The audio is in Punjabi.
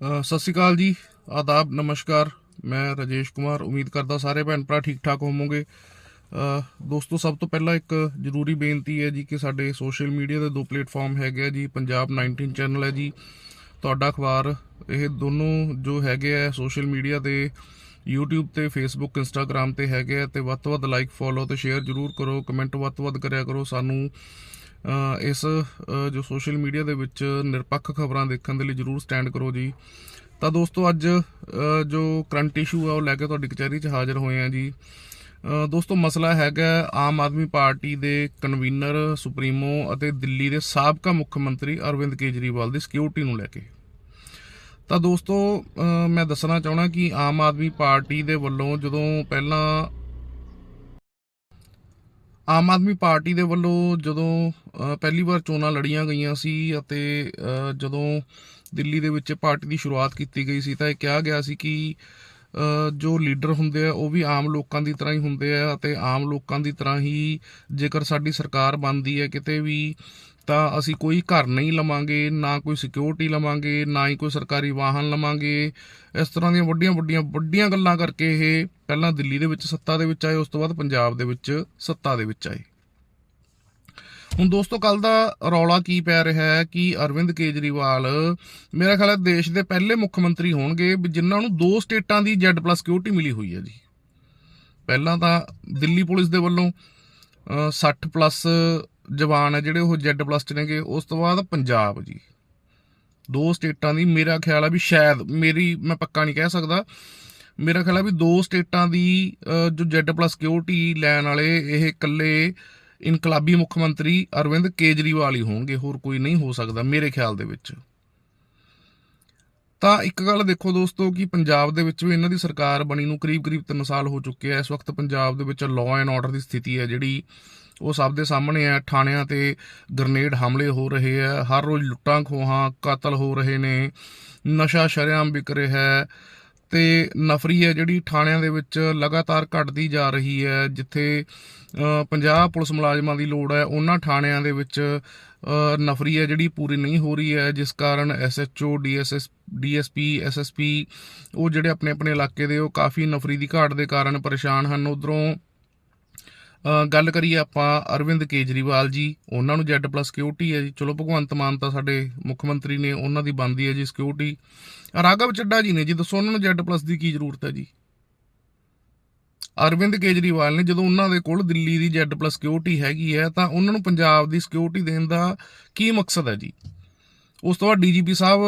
ਸਤਿ ਸ਼੍ਰੀ ਅਕਾਲ ਜੀ। ਆਦਾਬ, ਨਮਸਕਾਰ। ਮੈਂ ਰਾਜੇਸ਼ ਕੁਮਾਰ। ਉਮੀਦ ਕਰਦਾ ਸਾਰੇ ਭੈਣ ਭਰਾ ਠੀਕ ਠਾਕ ਹੋਵੋਗੇ ਦੋਸਤੋ, ਸਭ ਤੋਂ ਪਹਿਲਾਂ ਇੱਕ ਜ਼ਰੂਰੀ ਬੇਨਤੀ ਹੈ ਜੀ ਕਿ ਸਾਡੇ ਸੋਸ਼ਲ ਮੀਡੀਆ ਦੇ ਦੋ ਪਲੇਟਫਾਰਮ ਹੈਗੇ ਆ ਜੀ। ਪੰਜਾਬ 19 ਚੈਨਲ ਹੈ ਜੀ। ਤੁਹਾਡਾ ਅਖਬਾਰ, ਇਹ ਦੋਨੋਂ ਜੋ ਹੈਗੇ ਆ ਸੋਸ਼ਲ ਮੀਡੀਆ ਤੇ, YouTube ਤੇ, Facebook, Instagram ਤੇ ਹੈਗੇ ਆ ਤੇ ਵੱਧ ਤੋਂ ਵੱਧ ਲਾਈਕ ਫੋਲੋ ਤੇ ਸ਼ੇਅਰ ਜਰੂਰ ਕਰੋ। ਕਮੈਂਟ ਵੱਧ ਤੋਂ ਵੱਧ ਕਰਿਆ ਕਰੋ। ਸਾਨੂੰ ਇਸ ਜੋ ਸੋਸ਼ਲ ਮੀਡੀਆ ਦੇ ਵਿੱਚ ਨਿਰਪੱਖ ਖਬਰਾਂ ਦੇਖਣ ਦੇ ਲਈ ਜਰੂਰ ਸਟੈਂਡ ਕਰੋ ਜੀ। ਤਾਂ ਦੋਸਤੋ ਅੱਜ ਜੋ ਕਰੰਟ ਇਸ਼ੂ ਆ, ਉਹ ਲੈ ਕੇ ਤੁਹਾਡੀ ਕਚਹਿਰੀ 'ਚ ਹਾਜ਼ਰ ਹੋਏ ਆ ਜੀ। ਦੋਸਤੋ ਮਸਲਾ ਹੈਗਾ ਆਮ ਆਦਮੀ ਪਾਰਟੀ ਦੇ ਕਨਵੀਨਰ ਸੁਪਰੀਮੋ ਅਤੇ ਦਿੱਲੀ ਦੇ ਸਾਬਕਾ ਮੁੱਖ ਮੰਤਰੀ ਅਰਵਿੰਦ ਕੇਜਰੀਵਾਲ ਦੀ ਸਿਕਿਉਰਿਟੀ ਨੂੰ ਲੈ ਕੇ। ਤਾਂ ਦੋਸਤੋ ਮੈਂ ਦੱਸਣਾ ਚਾਹਣਾ ਕਿ ਆਮ ਆਦਮੀ ਪਾਰਟੀ ਦੇ ਵੱਲੋਂ ਜਦੋਂ ਪਹਿਲਾਂ ਆਮ ਆਦਮੀ ਪਾਰਟੀ ਦੇ ਵੱਲੋਂ ਜਦੋਂ ਪਹਿਲੀ ਵਾਰ ਚੋਣਾਂ ਲੜੀਆਂ ਗਈਆਂ ਸੀ ਅਤੇ ਜਦੋਂ ਦਿੱਲੀ ਦੇ ਵਿੱਚ ਪਾਰਟੀ ਦੀ ਸ਼ੁਰੂਆਤ ਕੀਤੀ ਗਈ ਸੀ ਤਾਂ ਇਹ ਕਿਹਾ ਗਿਆ ਸੀ ਕਿ ਜੋ ਲੀਡਰ ਹੁੰਦੇ ਆ ਉਹ ਵੀ ਆਮ ਲੋਕਾਂ ਦੀ ਤਰ੍ਹਾਂ ਹੀ ਹੁੰਦੇ ਆ ਅਤੇ ਆਮ ਲੋਕਾਂ ਦੀ ਤਰ੍ਹਾਂ ਹੀ ਜੇਕਰ ਸਾਡੀ ਸਰਕਾਰ ਬਣਦੀ ਹੈ ਕਿਤੇ ਵੀ, ਤਾਂ ਅਸੀਂ ਕੋਈ ਘਰ ਨਹੀਂ ਲਵਾਂਗੇ, ਨਾ ਕੋਈ ਸਿਕਿਉਰਿਟੀ ਲਵਾਂਗੇ, ਨਾ ਹੀ ਕੋਈ ਸਰਕਾਰੀ ਵਾਹਨ ਲਵਾਂਗੇ। ਇਸ ਤਰ੍ਹਾਂ ਦੀਆਂ ਵੱਡੀਆਂ ਵੱਡੀਆਂ ਵੱਡੀਆਂ ਗੱਲਾਂ ਕਰਕੇ ਇਹ ਪਹਿਲਾਂ ਦਿੱਲੀ ਦੇ ਵਿੱਚ ਸੱਤਾ ਦੇ ਵਿੱਚ ਆਏ ਉਸ ਤੋਂ ਬਾਅਦ ਪੰਜਾਬ ਦੇ ਵਿੱਚ ਸੱਤਾ ਦੇ ਵਿੱਚ ਆਏ। ਹੁਣ ਦੋਸਤੋ ਕੱਲ ਦਾ ਰੌਲਾ ਕੀ ਪੈ ਰਿਹਾ ਹੈ ਕਿ ਅਰਵਿੰਦ ਕੇਜਰੀਵਾਲ ਮੇਰਾ ਖਿਆਲ ਹੈ ਦੇਸ਼ ਦੇ ਪਹਿਲੇ ਮੁੱਖ ਮੰਤਰੀ ਹੋਣਗੇ ਵੀ ਜਿਨ੍ਹਾਂ ਨੂੰ ਦੋ ਸਟੇਟਾਂ ਦੀ Z+ ਸਿਕਿਉਰਿਟੀ ਮਿਲੀ ਹੋਈ ਹੈ ਜੀ। ਪਹਿਲਾਂ ਤਾਂ ਦਿੱਲੀ ਪੁਲਿਸ ਦੇ ਵੱਲੋਂ ਅ, 60 ਪਲੱਸ ਜਵਾਨ ਹੈ ਜਿਹੜੇ ਉਹ Z+ ਚ ਨੇਗੇ ਉਸ ਤੋਂ ਬਾਅਦ ਪੰਜਾਬ ਜੀ। ਦੋ ਸਟੇਟਾਂ ਦੀ ਮੇਰਾ ਖਿਆਲ ਹੈ ਵੀ ਸ਼ਾਇਦ ਮੇਰੀ ਮੈਂ ਪੱਕਾ ਨਹੀਂ ਕਹਿ ਸਕਦਾ ਮੇਰਾ ਖਿਆਲ ਹੈ ਵੀ ਦੋ ਸਟੇਟਾਂ ਦੀ ਜੋ ਜੋ Z+ ਸਿਕਿਉਰਿਟੀ ਲੈਣ ਵਾਲੇ ਇਹ ਇਕੱਲੇ ਇਨਕਲਾਬੀ ਮੁੱਖ ਮੰਤਰੀ ਅਰਵਿੰਦ ਕੇਜਰੀਵਾਲ ਹੀ ਹੋਣਗੇ, ਹੋਰ ਕੋਈ ਨਹੀਂ ਹੋ ਸਕਦਾ ਮੇਰੇ ਖਿਆਲ ਦੇ ਵਿੱਚ। ਤਾਂ ਇੱਕ ਗੱਲ ਦੇਖੋ ਦੋਸਤੋ ਕਿ ਪੰਜਾਬ ਦੇ ਵਿੱਚ ਵੀ ਇਹਨਾਂ ਦੀ ਸਰਕਾਰ ਬਣੀ ਨੂੰ ਕਰੀਬ-ਕਰੀਬ 3 ਸਾਲ ਹੋ ਚੁੱਕੇ ਆ। ਇਸ ਵਕਤ ਪੰਜਾਬ ਦੇ ਵਿੱਚ ਲਾਅ ਐਂਡ ਆਰਡਰ ਦੀ ਸਥਿਤੀ ਹੈ ਜਿਹੜੀ ਉਹ ਸਭ ਦੇ ਸਾਹਮਣੇ ਆ। ਥਾਣਿਆਂ ਤੇ ਗ੍ਰਨੇਡ ਹਮਲੇ ਹੋ ਰਹੇ ਆ। ਹਰ ਰੋਜ਼ ਲੁੱਟਾਂ ਖੋਹਾਂ ਕਤਲ ਹੋ ਰਹੇ ਨੇ। ਨਸ਼ਾ ਸ਼ਰੇਆਮ ਵਿਕ ਰਿਹਾ ਹੈ। ਤੇ ਨਫਰੀ ਹੈ ਜਿਹੜੀ ਥਾਣਿਆਂ ਦੇ ਵਿੱਚ ਲਗਾਤਾਰ ਘਟਦੀ ਜਾ ਰਹੀ ਹੈ ਜਿੱਥੇ ਅ, 50 ਪੁਲਿਸ ਮੁਲਾਜ਼ਮਾਂ ਦੀ ਲੋੜ ਹੈ ਉਹਨਾਂ ਥਾਣਿਆਂ ਦੇ ਵਿੱਚ ਨਫਰੀ ਹੈ ਜਿਹੜੀ ਪੂਰੀ ਨਹੀਂ ਹੋ ਰਹੀ ਹੈ ਜਿਸ ਕਾਰਨ ਐਸਐਚਓ ਡੀਐਸਐਸ ਡੀਐਸਪੀ ਐਸਐਸਪੀ ਉਹ ਜਿਹੜੇ ਆਪਣੇ ਆਪਣੇ ਇਲਾਕੇ ਦੇ ਉਹ ਕਾਫੀ ਨਫਰੀ ਦੀ ਘਾਟ ਦੇ ਕਾਰਨ ਪਰੇਸ਼ਾਨ ਹਨ। ਉਧਰੋਂ ਗੱਲ ਕਰੀਏ ਆਪਾਂ ਅਰਵਿੰਦ ਕੇਜਰੀਵਾਲ ਜੀ, ਉਹਨਾਂ ਨੂੰ Z+ ਸਿਕਿਉਰਿਟੀ ਹੈ ਜੀ। ਚਲੋ ਭਗਵੰਤ ਮਾਨ ਤਾਂ ਸਾਡੇ ਮੁੱਖ ਮੰਤਰੀ ਨੇ, ਉਹਨਾਂ ਦੀ ਬੰਦੀ ਹੈ ਜੀ ਸਿਕਿਉਰਿਟੀ ਰਾਘਵ ਚੱਡਾ ਜੀ ਨੇ ਜੀ, ਦੱਸੋ ਉਹਨਾਂ ਨੂੰ Z+ ਦੀ ਕੀ ਜ਼ਰੂਰਤ ਹੈ ਜੀ? ਅਰਵਿੰਦ ਕੇਜਰੀਵਾਲ ਨੇ, ਜਦੋਂ ਉਹਨਾਂ ਦੇ ਕੋਲ ਦਿੱਲੀ ਦੀ Z+ ਸਿਕਿਉਰਿਟੀ ਹੈਗੀ ਹੈ, ਤਾਂ ਉਹਨਾਂ ਨੂੰ ਪੰਜਾਬ ਦੀ ਸਿਕਿਉਰਿਟੀ ਦੇਣ ਦਾ ਕੀ ਮਕਸਦ ਹੈ ਜੀ? ਉਸ ਤੋਂ ਬਾਅਦ ਡੀਜੀਪੀ ਸਾਹਿਬ